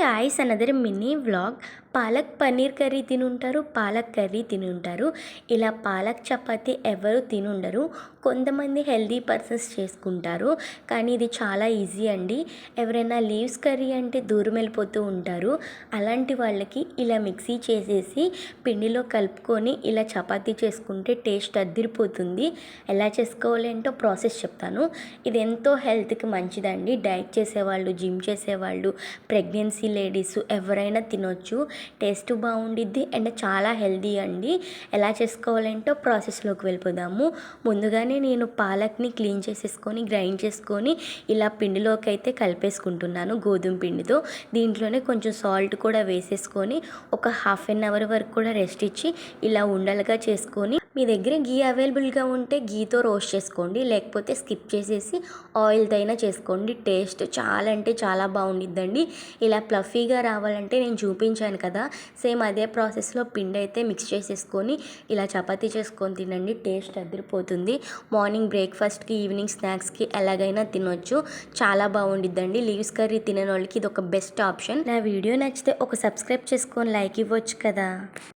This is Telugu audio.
Guys another mini vlog. Palak paneer curry తినుంటారు palak curry తినుంటారు. ఇలా పాలక్ చపాతీ ఎవరు తినుండరు. కొంతమంది హెల్దీ పర్సన్స్ చేసుకుంటారు. కానీ ఇది చాలా ఈజీ అండి. ఎవరైనా లీవ్స్ కర్రీ అంటే దూరం వెళ్ళిపోతూ ఉంటారు. అలాంటి వాళ్ళకి ఇలా మిక్సీ చేసేసి పిండిలో కలుపుకొని ఇలా చపాతీ చేసుకుంటే టేస్ట్ అద్దిరిపోతుంది ఎలా చేసుకోవాలంటో ప్రాసెస్ చెప్తాను. ఇది ఎంతో హెల్త్కి మంచిదండి. డైట్ చేసేవాళ్ళు జిమ్ చేసేవాళ్ళు ప్రెగ్నెన్సీ లేడీస్ ఎవరైనా తినొచ్చు. టేస్ట్ బాగుండిద్ది అండ్ చాలా హెల్దీ అండి. ఎలా చేసుకోవాలంటో ప్రాసెస్లోకి వెళ్ళిపోదాము. ముందుగానే నేను పాలక్ని క్లీన్ చేసేసుకొని గ్రైండ్ చేసుకొని ఇలా పిండిలోకి అయితే కలిపేసుకుంటున్నాను గోధుమ పిండితో. దీంట్లోనే కొంచెం సాల్ట్ కూడా వేసేసుకొని ఒక హాఫ్ అన్ అవర్ వరకు కూడా రెస్ట్ ఇచ్చి ఇలా ఉండలుగా చేసుకొని మీ దగ్గర గీ అవైలబుల్గా ఉంటే గీతో రోస్ట్ చేసుకోండి లేకపోతే స్కిప్ చేసేసి ఆయిల్తో అయినా చేసుకోండి. టేస్ట్ చాలా అంటే చాలా బాగుండిద్దండి. ఇలా ప్లఫీగా రావాలంటే నేను చూపించాను కదా సేమ్ అదే ప్రాసెస్లో పిండి అయితే మిక్స్ చేసేసుకొని ఇలా చపాతీ చేసుకొని తినండి టేస్ట్ అదిరిపోతుంది. మార్నింగ్ బ్రేక్ఫాస్ట్కి ఈవినింగ్ స్నాక్స్కి ఎలాగైనా తినొచ్చు. చాలా బాగుండిద్దండి. లీవ్స్ కర్రీ తినని వాళ్ళకి ఇది ఒక బెస్ట్ ఆప్షన్. నా వీడియో నచ్చితే ఒక సబ్స్క్రైబ్ చేసుకొని లైక్ ఇవ్వచ్చు కదా.